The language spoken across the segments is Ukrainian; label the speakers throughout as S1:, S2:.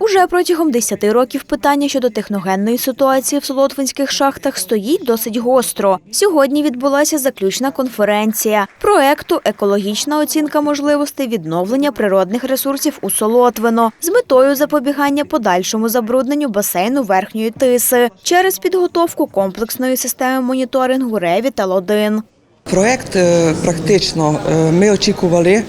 S1: Уже протягом 10 років питання щодо техногенної ситуації в Солотвинських шахтах стоїть досить гостро. Сьогодні відбулася заключна конференція проекту Екологічна оцінка можливостей відновлення природних ресурсів у Солотвино з метою запобігання подальшому забрудненню басейну верхньої тиси через підготовку комплексної системи моніторингу Реві та Лодин.
S2: Проект е, практично е, ми очікували е,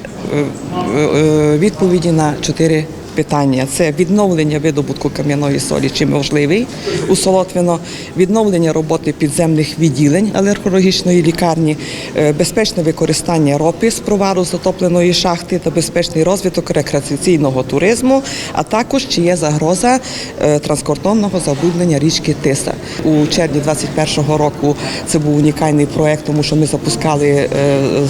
S2: відповіді на чотири питання: це відновлення видобутку кам'яної солі, чи можливий у Солотвино, відновлення роботи підземних відділень алергологічної лікарні, е, безпечне використання ропи з провару затопленої шахти та безпечний розвиток рекреаційного туризму, а також чи є загроза е, транскордонного забруднення річки Тиса. У червні 2021 року це був унікальний проект, тому що ми запускали е,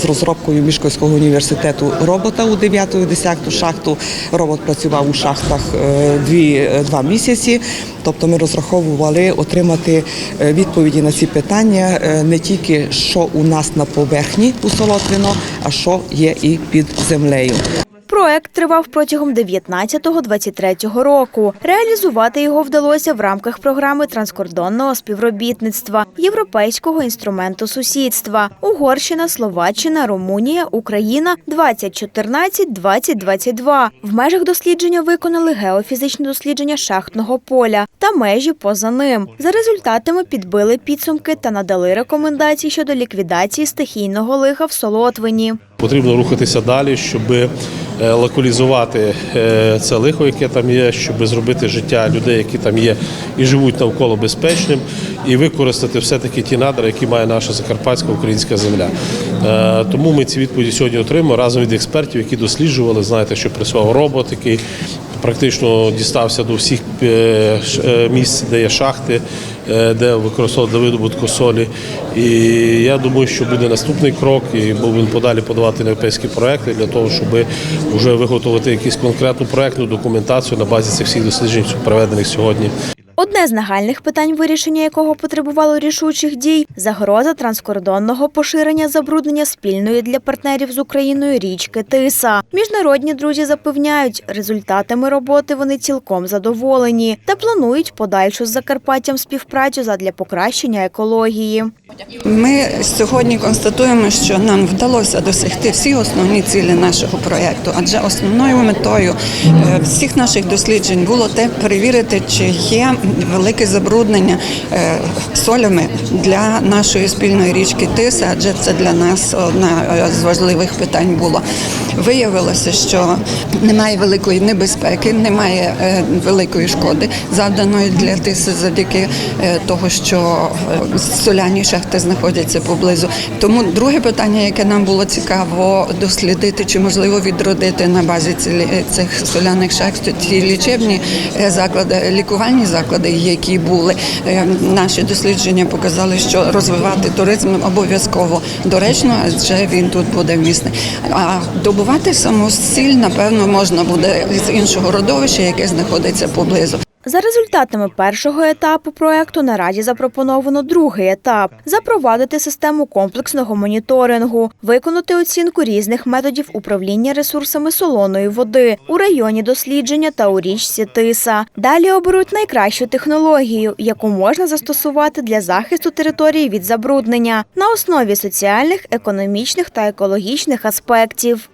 S2: з розробкою Мішківського університету робота у 9-10 шахту. Робот працював у шахтах е, дві, е, два місяці. Тобто ми розраховували отримати е, відповіді на ці питання не тільки що у нас на поверхні у Солотвино, а що є і під землею.
S1: Проект тривав протягом 19-23 року. Реалізувати його вдалося в рамках програми транскордонного співробітництва Європейського інструменту сусідства Угорщина, Словаччина, Румунія, Україна 2014-2022. В межах дослідження виконали геофізичне дослідження шахтного поля та межі поза ним. За результатами підбили підсумки та надали рекомендації щодо ліквідації стихійного лиха в Солотвині.
S3: Потрібно рухатися далі, щоб локалізувати е, це лихо, яке там є, щоб зробити життя людей, які там є і живуть навколо безпечним, і використати все-таки ті надра, які має наша закарпатська українська земля. Е, Тому ми ці відповіді сьогодні отримуємо разом від експертів, які досліджували. Знаєте, що працював робот, який практично дістався до всіх е, е, місць, де є шахти, е, де використовувати для видобутку солі. І я думаю, що буде наступний крок, і будемо подалі подавати європейські проекти для того, щоб вже виготовити якусь конкретну проектну документацію на базі цих всіх досліджень, проведених сьогодні.
S1: Одне з нагальних питань, вирішення якого потребувало рішучих дій загроза транскордонного поширення забруднення спільної для партнерів з Україною річки Тиса. Міжнародні друзі запевняють, результатами роботи вони цілком задоволені та планують подальшу з Закарпаттям співпрацю задля покращення екології.
S4: Ми сьогодні констатуємо, що нам вдалося досягти всі основні цілі нашого проєкту, адже основною метою е, всіх наших досліджень було те перевірити, чи є велике забруднення е, солями для нашої спільної річки Тиса, адже це для нас одна з важливих питань було. Виявилося, що немає великої небезпеки, немає е, великої шкоди завданої для тиси завдяки е, того, що е, соляні шахти знаходяться поблизу. Тому друге питання, яке нам було цікаво дослідити, чи можливо відродити на базі ці- цих соляних шахт ті лічебні заклади, лікувальні заклади, які були. Наші дослідження показали, що розвивати туризм обов'язково доречно, адже він тут буде вмісний. А добувати самосіль, напевно, можна буде з іншого родовища, яке знаходиться поблизу.
S1: За результатами першого етапу проекту наразі запропоновано другий етап запровадити систему комплексного моніторингу, виконати оцінку різних методів управління ресурсами солоної води у районі дослідження та у річці Тиса. Далі оберуть найкращу технологію, яку можна застосувати для захисту території від забруднення на основі соціальних, економічних та екологічних аспектів.